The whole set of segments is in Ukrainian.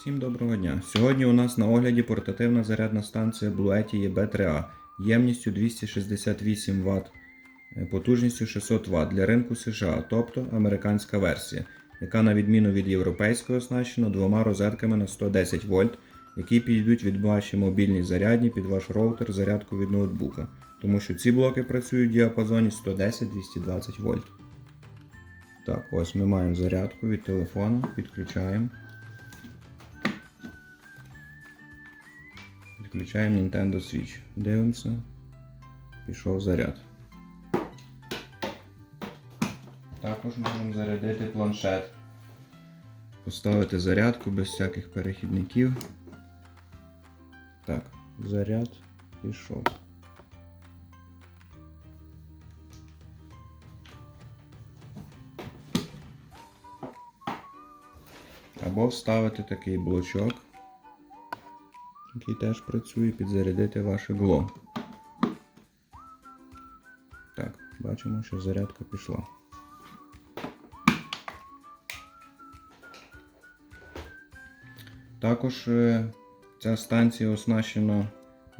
Всім доброго дня. Сьогодні у нас на огляді портативна зарядна станція Bluetooth B3A ємністю 268 Вт, е, потужністю 600 Вт для ринку США, тобто американська версія, яка на відміну від європейської оснащена двома розетками на 110 вольт, які підійдуть від ваші мобільні зарядні під ваш роутер зарядку від ноутбука, тому що ці блоки працюють в діапазоні 110-220 вольт. Так, ось ми маємо зарядку від телефону, підключаємо. Підключаємо Nintendo Switch. Дивимося. Пішов заряд. Також можемо зарядити планшет. Поставити зарядку без всяких перехідників. Так, заряд пішов. Або вставити такий блочок який теж працює, підзарядити ваше гло. Так, бачимо, що зарядка пішла. Також е, ця станція оснащена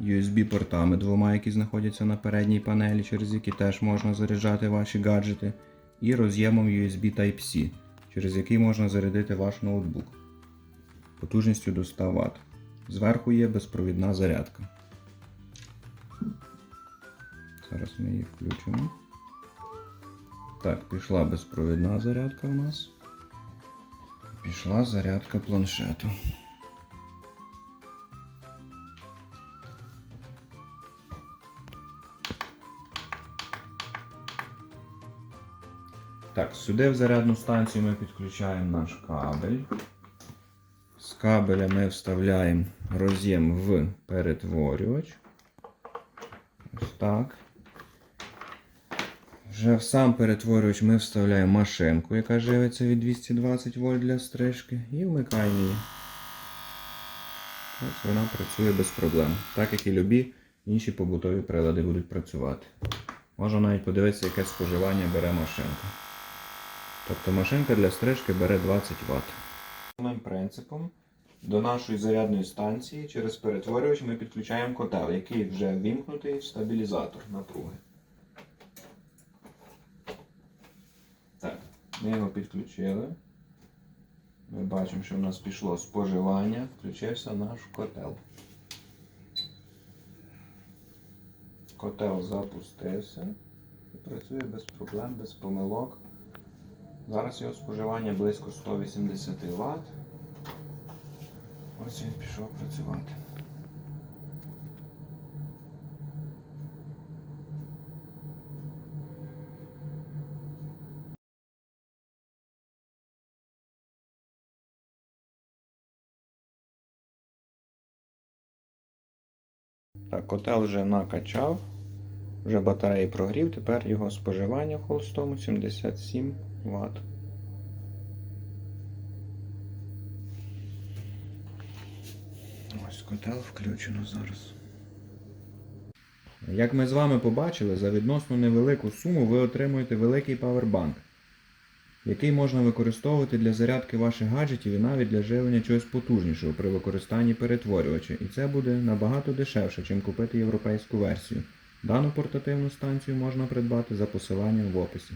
USB-портами двома, які знаходяться на передній панелі, через які теж можна заряджати ваші гаджети, і роз'ємом USB Type-C, через який можна зарядити ваш ноутбук потужністю до 100 Вт. Зверху є безпровідна зарядка. Зараз ми її включимо. Так, пішла безпровідна зарядка у нас. Пішла зарядка планшету. Так, сюди в зарядну станцію ми підключаємо наш кабель. Кабеля ми вставляємо роз'єм в перетворювач. Ось так. Вже в сам перетворювач ми вставляємо машинку, яка живиться від 220 вольт для стрижки, і вмикаємо її. Ось вона працює без проблем. Так як і любі інші побутові прилади будуть працювати. Можна навіть подивитися, яке споживання бере машинка. Тобто машинка для стрижки бере 20 Вт. Самим принципом до нашої зарядної станції через перетворювач ми підключаємо котел, який вже ввімкнутий в стабілізатор напруги. Так, ми його підключили. Ми бачимо, що в нас пішло споживання, включився наш котел. Котел запустився і працює без проблем, без помилок. Зараз його споживання близько 180 Вт. Ось він пішов працювати. Так, котел вже накачав, вже батареї прогрів, тепер його споживання в холостому 77 Вт. Ось котел включено зараз. Як ми з вами побачили, за відносно невелику суму ви отримуєте великий павербанк, який можна використовувати для зарядки ваших гаджетів і навіть для живлення чогось потужнішого при використанні перетворювача. І це буде набагато дешевше, ніж купити європейську версію. Дану портативну станцію можна придбати за посиланням в описі.